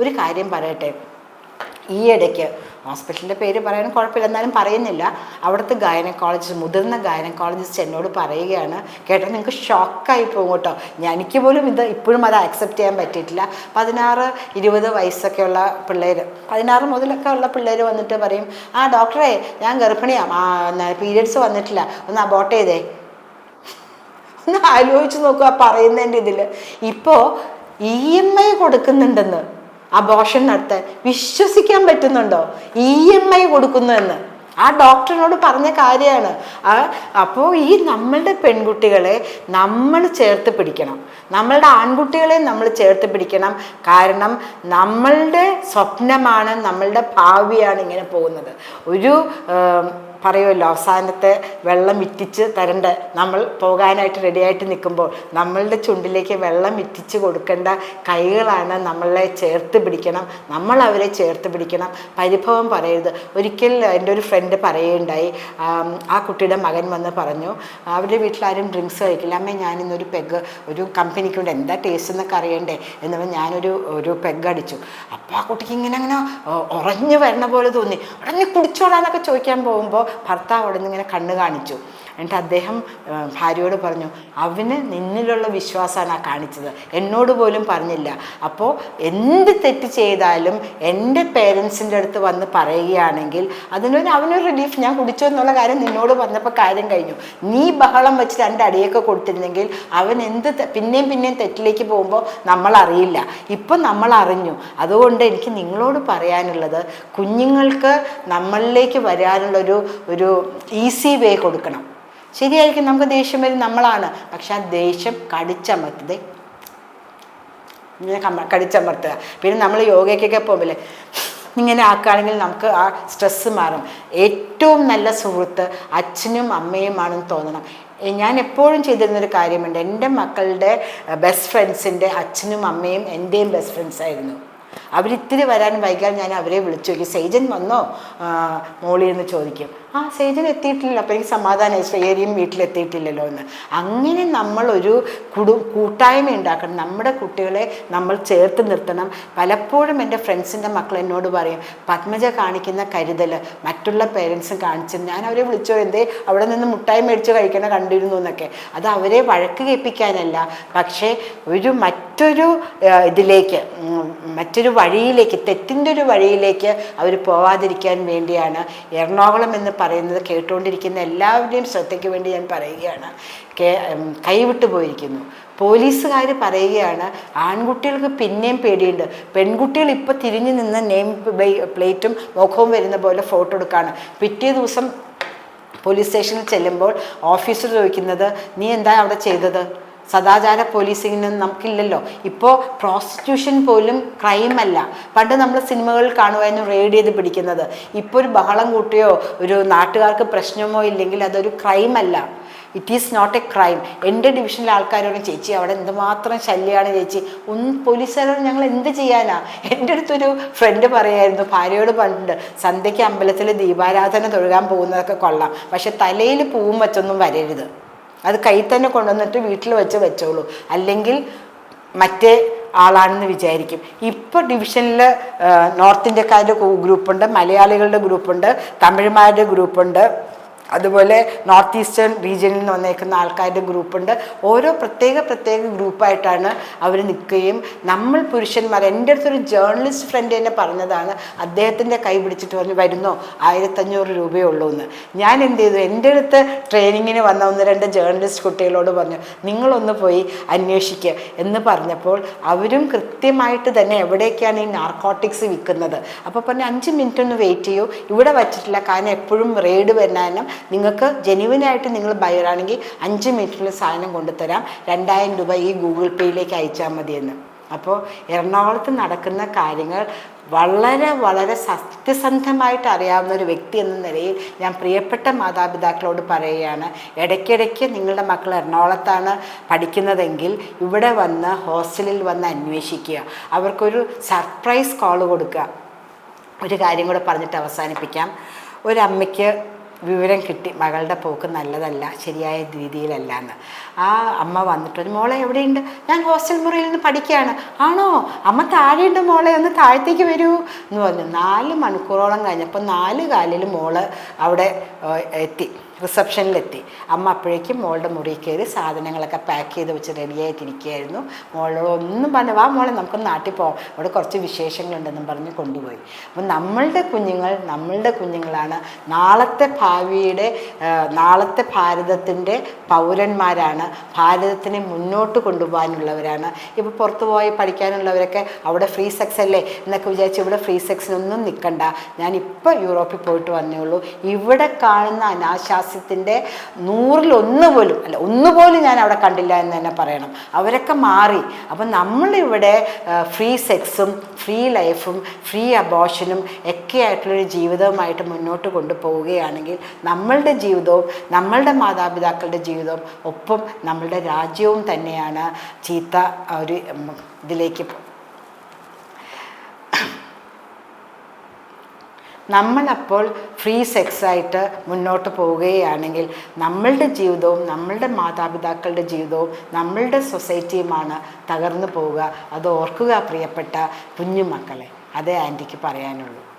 ഒരു കാര്യം പറയട്ടെ. ഈ ഇടയ്ക്ക് ഹോസ്പിറ്റലിന്റെ പേര് പറയാൻ കുഴപ്പമില്ല എന്നാലും പറയുന്നില്ല. അവിടുത്തെ ഗൈനക്കോളജിസ്റ്റ് മുതിർന്ന ഗൈനക്കോളജിസ്റ്റ് എന്നോട് പറയുകയാണ്. കേട്ടോ നിങ്ങൾക്ക് ഷോക്കായി പോകും കേട്ടോ. എനിക്ക് പോലും ഇത് ഇപ്പോഴും അത് ആക്സെപ്റ്റ് ചെയ്യാൻ പറ്റിയിട്ടില്ല. പതിനാറ് ഇരുപത് വയസ്സൊക്കെയുള്ള പിള്ളേർ പതിനാറ് മുതലൊക്കെ ഉള്ള പിള്ളേർ വന്നിട്ട് പറയും ആ ഡോക്ടറെ ഞാൻ ഗർഭിണിയാണ് പീരിയഡ്സ് വന്നിട്ടില്ല. ഒന്ന് അബോട്ട് ചെയ്തേ. ഒന്ന് ആലോചിച്ച് നോക്കുക പറയുന്നതിന്റെ ഇതിൽ ഇപ്പോൾ ഇ എം ഐ കൊടുക്കുന്നുണ്ടെന്ന്. അബോഷൻ നടത്താൻ വിശ്വസിക്കാൻ പറ്റുന്നുണ്ടോ? ഇ എം ഐ കൊടുക്കുന്നു എന്ന്. ആ ഡോക്ടറിനോട് പറഞ്ഞ കാര്യമാണ്. അപ്പോൾ ഈ നമ്മളുടെ പെൺകുട്ടികളെ നമ്മൾ ചേർത്ത് പിടിക്കണം. നമ്മളുടെ ആൺകുട്ടികളെ നമ്മൾ ചേർത്ത് പിടിക്കണം. കാരണം നമ്മളുടെ സ്വപ്നമാണ് നമ്മളുടെ ഭാവിയാണ് ഇങ്ങനെ പോകുന്നത്. ഒരു പറയുമല്ലോ അവസാനത്തെ വെള്ളം ഇറ്റിച്ച് തരണ്ട. നമ്മൾ പോകാനായിട്ട് റെഡിയായിട്ട് നിൽക്കുമ്പോൾ നമ്മളുടെ ചുണ്ടിലേക്ക് വെള്ളം ഇറ്റിച്ച് കൊടുക്കേണ്ട കൈകളാണ് നമ്മളെ ചേർത്ത് പിടിക്കണം. നമ്മൾ അവരെ ചേർത്ത് പിടിക്കണം. പരിഭവം പറയരുത്. ഒരിക്കൽ എന്റെ ഒരു ഫ്രണ്ട് പറയുകയുണ്ടായി. ആം, കുട്ടിയുടെ മകൻ വന്ന് പറഞ്ഞു അവരുടെ വീട്ടിലാരും ഡ്രിങ്ക്സ് കഴിക്കില്ല. അമ്മ ഞാനിന്നൊരു പെഗ് ഒരു കമ്പനിക്ക് വേണ്ടി എന്താ ടേസ്റ്റ് എന്നൊക്കെ അറിയണ്ടേ? എന്ന് പറഞ്ഞ് ഞാനൊരു ഒരു പെഗ് അടിച്ചു. അപ്പോൾ ആ കുട്ടിക്ക് ഇങ്ങനെ അങ്ങനെ ഉറഞ്ഞു വരണ പോലെ തോന്നി. ഉടനെ കുടിച്ചോളാന്നൊക്കെ ചോദിക്കാൻ പോകുമ്പോൾ ഭർത്താവ് അവിടെ നിന്ന് ഇങ്ങനെ കണ്ണ് കാണിച്ചു. എന്നിട്ട് അദ്ദേഹം ഭാര്യയോട് പറഞ്ഞു അവന് നിന്നിലുള്ള വിശ്വാസമാണ് ആ കാണിച്ചത്. എന്നോട് പോലും പറഞ്ഞില്ല. അപ്പോൾ എന്ത് തെറ്റ് ചെയ്താലും എന്റെ പേരൻസിന്റെ അടുത്ത് വന്ന് പറയുകയാണെങ്കിൽ അതിനൊരു അവനൊരു റിലീഫ് ഞാൻ കുടിച്ചു എന്നുള്ള കാര്യം നിന്നോട് പറഞ്ഞപ്പോൾ കാര്യം കഴിഞ്ഞു. നീ ബഹളം വെച്ച് രണ്ട് അടിയൊക്കെ കൊടുത്തിരുന്നെങ്കിൽ അവൻ എന്ത് പിന്നെയും പിന്നെയും തെറ്റിലേക്ക് പോകുമ്പോൾ നമ്മൾ അറിയില്ല. ഇപ്പം നമ്മൾ അറിഞ്ഞു. അതുകൊണ്ട് എനിക്ക് നിങ്ങളോട് പറയാനുള്ളത് കുഞ്ഞുങ്ങൾക്ക് നമ്മളിലേക്ക് വരാനുള്ളൊരു ഒരു ഈസി വേ കൊടുക്കണം. ശരിയായിരിക്കും നമുക്ക് ദേഷ്യം വരും നമ്മളാണ്. പക്ഷെ ആ ദേഷ്യം കടിച്ചമർത്തത് ഇങ്ങനെ കടിച്ചമർത്തുക. പിന്നെ നമ്മൾ യോഗയ്ക്കൊക്കെ പോകുമ്പോൾ ഇങ്ങനെ ആക്കുകയാണെങ്കിൽ നമുക്ക് ആ സ്ട്രെസ്സ് മാറും. ഏറ്റവും നല്ല സുഹൃത്ത് അച്ഛനും അമ്മയുമാണെന്ന് തോന്നണം. ഞാൻ എപ്പോഴും ചെയ്തിരുന്നൊരു കാര്യമുണ്ട്. എന്റെ മക്കളുടെ ബെസ്റ്റ് ഫ്രണ്ട്സിന്റെ അച്ഛനും അമ്മയും എന്റെയും ബെസ്റ്റ് ഫ്രണ്ട്സ് ആയിരുന്നു. അവരിത്തിരി വരാൻ വൈകാൻ ഞാൻ അവരെ വിളിച്ചു നോക്കി. സേജൻ വന്നോ? മോളിയെന്ന് ചോദിക്കും. ആ സ്റ്റേജിൽ എത്തിയിട്ടില്ല അപ്പോൾ എനിക്ക് സമാധാനമായി ശ്രേയരിയും വീട്ടിലെത്തിയിട്ടില്ലല്ലോ എന്ന്. അങ്ങനെ നമ്മളൊരു കുടു കൂട്ടായ്മ ഉണ്ടാക്കണം. നമ്മുടെ കുട്ടികളെ നമ്മൾ ചേർത്ത് നിർത്തണം. പലപ്പോഴും എന്റെ ഫ്രണ്ട്സിന്റെ മക്കൾ എന്നോട് പറയും പത്മജ കാണിക്കുന്ന കരുതൽ മറ്റുള്ള പേരൻസും കാണിച്ചു. ഞാൻ അവരെ വിളിച്ചോ എന്തേ അവിടെ നിന്ന് മുട്ടായി മേടിച്ച് കഴിക്കണ കണ്ടിരുന്നു എന്നൊക്കെ. അത് അവരെ വഴക്ക് കേൾപ്പിക്കാനല്ല. പക്ഷേ ഒരു മറ്റൊരു ഇതിലേക്ക് മറ്റൊരു വഴിയിലേക്ക് തെറ്റിന്റെ ഒരു വഴിയിലേക്ക് അവർ പോവാതിരിക്കാൻ വേണ്ടിയാണ് എറണാകുളം എന്ന് പറയുന്നത് കേട്ടുകൊണ്ടിരിക്കുന്ന എല്ലാവരുടെയും ശ്രദ്ധയ്ക്ക് വേണ്ടി ഞാൻ പറയുകയാണ്. കൈവിട്ടു പോയിരിക്കുന്നു. പോലീസുകാർ പറയുകയാണ് ആൺകുട്ടികൾക്ക് പിന്നെയും പേടിയുണ്ട്. പെൺകുട്ടികൾ ഇപ്പോൾ തിരിഞ്ഞു നിന്ന് നെയിം പ്ലേറ്റും മുഖവും വരുന്ന പോലെ ഫോട്ടോ എടുക്കുകയാണ് പിറ്റേ ദിവസം പോലീസ് സ്റ്റേഷനിൽ ചെല്ലുമ്പോൾ ഓഫീസർ ചോദിക്കുന്നത് നീ എന്താ അവിടെ ചെയ്തത്? സദാചാര പോലീസിങ്ങിന് നമുക്കില്ലല്ലോ. ഇപ്പോൾ പ്രോസ്റ്റിറ്റ്യൂഷൻ പോലും ക്രൈം അല്ല. പണ്ട് നമ്മൾ സിനിമകളിൽ കാണുമായിരുന്നു റെയ്ഡ് ചെയ്ത് പിടിക്കുന്നത്. ഇപ്പോൾ ഒരു ബഹളം കൂട്ടിയോ ഒരു നാട്ടുകാർക്ക് പ്രശ്നമോ ഇല്ലെങ്കിൽ അതൊരു ക്രൈം അല്ല. It is not a crime എന്റെ ഡിവിഷനിലെ ആൾക്കാരോട് ചേച്ചി അവിടെ എന്തുമാത്രം ശല്യമാണ് ചേച്ചി? ഒന്ന് പോലീസുകാരോട് ഞങ്ങൾ എന്ത് ചെയ്യാനാ? എന്റെ അടുത്തൊരു ഫ്രണ്ട് പറയായിരുന്നു ഭാര്യയോട് പണ്ട് സന്ധ്യയ്ക്ക് അമ്പലത്തിൽ ദീപാരാധന തൊഴുകാൻ പോകുന്നതൊക്കെ കൊള്ളാം. പക്ഷെ തലയിൽ പൂവും വെച്ചൊന്നും വരരുത്. അത് കൈ തന്നെ കൊണ്ടുവന്നിട്ട് വീട്ടിൽ വെച്ച് വെച്ചോളൂ. അല്ലെങ്കിൽ മറ്റേ ആളാണെന്ന് വിചാരിക്കും. ഇപ്പോൾ ഡിവിഷനിൽ നോർത്ത് ഇന്ത്യക്കാരുടെ ഗ്രൂപ്പുണ്ട് മലയാളികളുടെ ഗ്രൂപ്പുണ്ട് തമിഴ്മാരുടെ ഗ്രൂപ്പുണ്ട് അതുപോലെ നോർത്ത് ഈസ്റ്റേൺ റീജിയനിൽ നിന്ന് വന്നേക്കുന്ന ആൾക്കാരുടെ ഗ്രൂപ്പുണ്ട് ഓരോ പ്രത്യേക പ്രത്യേക ഗ്രൂപ്പായിട്ടാണ് അവർ നിൽക്കുകയും നമ്മൾ പുരുഷന്മാർ എന്റെ അടുത്തൊരു ജേർണലിസ്റ്റ് ഫ്രണ്ട് തന്നെ പറഞ്ഞതാണ് അദ്ദേഹത്തിന്റെ കൈ പിടിച്ചിട്ട് പറഞ്ഞു വരുന്നോ ആയിരത്തഞ്ഞൂറ് രൂപയേ ഉള്ളൂ എന്ന് ഞാൻ എന്ത് ചെയ്തു? എന്റെ അടുത്ത് ട്രെയിനിങ്ങിന് വന്ന ഒന്ന് രണ്ട് ജേർണലിസ്റ്റ് കുട്ടികളോട് പറഞ്ഞു നിങ്ങളൊന്ന് പോയി അന്വേഷിക്കുക എന്ന് പറഞ്ഞപ്പോൾ അവരും കൃത്യമായിട്ട് തന്നെ എവിടേക്കാണ് ഈ നാർക്കോട്ടിക്സ് വിൽക്കുന്നത്. അപ്പോൾ പറഞ്ഞു അഞ്ച് മിനിറ്റ് ഒന്ന് വെയിറ്റ് ചെയ്യൂ. ഇവിടെ വച്ചിട്ടില്ല. കാരണം എപ്പോഴും റെയ്ഡ് വരാനും നിങ്ങൾക്ക് ജെനുവിനായിട്ട് നിങ്ങൾ ബയറാണെങ്കിൽ അഞ്ച് മിനിറ്റിൽ സാധനം കൊണ്ടുതരാം. രണ്ടായിരം രൂപ ഈ ഗൂഗിൾ പേയിലേക്ക് അയച്ചാൽ മതിയെന്ന്. അപ്പോൾ എറണാകുളത്ത് നടക്കുന്ന കാര്യങ്ങൾ വളരെ വളരെ സത്യസന്ധമായിട്ട് അറിയാവുന്ന ഒരു വ്യക്തി എന്ന നിലയിൽ ഞാൻ പ്രിയപ്പെട്ട മാതാപിതാക്കളോട് പറയുകയാണ് ഇടയ്ക്കിടയ്ക്ക് നിങ്ങളുടെ മക്കൾ എറണാകുളത്താണ് പഠിക്കുന്നതെങ്കിൽ ഇവിടെ വന്ന് ഹോസ്റ്റലിൽ വന്ന് അന്വേഷിക്കുക. അവർക്കൊരു സർപ്രൈസ് കോൾ കൊടുക്കുക. ഒരു കാര്യം കൂടെ പറഞ്ഞിട്ട് അവസാനിപ്പിക്കാം. ഒരമ്മയ്ക്ക് വിവരം കിട്ടി. മകളുടെ പോക്ക് നല്ലതല്ല ശരിയായ രീതിയിലല്ല എന്ന് ആ അമ്മ വന്നിട്ട് മോളെ എവിടെയുണ്ട്? ഞാൻ ഹോസ്റ്റൽ മുറിയിൽ നിന്ന് പഠിക്കുകയാണ്. ആണോ? അമ്മ താഴെയുണ്ട് മോളെ ഒന്ന് താഴത്തേക്ക് വരൂ. എന്ന് പറഞ്ഞു. നാല് മണിക്കൂറോളം കഴിഞ്ഞപ്പോൾ നാല് കാലിൽ മോൾ അവിടെ എത്തി. റിസപ്ഷനിലെത്തി. അമ്മ അപ്പോഴേക്കും മോളുടെ മുറിയിൽ കയറി സാധനങ്ങളൊക്കെ പാക്ക് ചെയ്ത് വെച്ച് റെഡിയായിട്ടിരിക്കുകയായിരുന്നു മോളോട് ഒന്നും പറഞ്ഞു വാ മോളെ നമുക്ക് നാട്ടിൽ പോകാം അവിടെ കുറച്ച് വിശേഷങ്ങളുണ്ടെന്നും പറഞ്ഞ് കൊണ്ടുപോയി. അപ്പം നമ്മളുടെ കുഞ്ഞുങ്ങൾ നമ്മളുടെ കുഞ്ഞുങ്ങളാണ് നാളത്തെ ഭാവിയുടെ നാളത്തെ ഭാരതത്തിന്റെ പൗരന്മാരാണ്. ഭാരതത്തിനെ മുന്നോട്ട് കൊണ്ടുപോകാനുള്ളവരാണ്. ഇപ്പോൾ പുറത്തു പോയി പഠിക്കാനുള്ളവരൊക്കെ അവിടെ ഫ്രീ സെക്സ് അല്ലേ എന്നൊക്കെ വിചാരിച്ച് ഇവിടെ ഫ്രീ സെക്സിനൊന്നും നിൽക്കണ്ട. ഞാൻ യൂറോപ്പിൽ പോയിട്ട് വന്നേ ഉള്ളൂ. ഇവിടെ കാണുന്ന അനാശാസ്യത്തിന്റെ നൂറിലൊന്ന് പോലും അല്ല ഒന്ന് പോലും ഞാൻ അവിടെ കണ്ടില്ല എന്ന് തന്നെ പറയണം. അവരൊക്കെ മാറി. അപ്പം നമ്മളിവിടെ ഫ്രീ സെക്സും ഫ്രീ ലൈഫും ഫ്രീ അബോഷനും ഒക്കെ ആയിട്ടുള്ളൊരു ജീവിതവുമായിട്ട് മുന്നോട്ട് കൊണ്ടുപോവുകയാണെങ്കിൽ നമ്മളുടെ ജീവിതവും നമ്മളുടെ മാതാപിതാക്കളുടെ ജീവിതവും ഒപ്പം നമ്മളുടെ രാജ്യവും തന്നെയാണ് ചീത്ത ഒരു ഇതിലേക്ക് നമ്മളപ്പോൾ ഫ്രീ സെക്സായിട്ട് മുന്നോട്ട് പോവുകയാണെങ്കിൽ നമ്മളുടെ ജീവിതവും നമ്മളുടെ മാതാപിതാക്കളുടെ ജീവിതവും നമ്മളുടെ സൊസൈറ്റിയുമാണ് തകർന്നു പോവുക. അത് ഓർക്കുക പ്രിയപ്പെട്ട കുഞ്ഞുമക്കളെ. അതേ ആന്റിക്ക് പറയാനുള്ളൂ.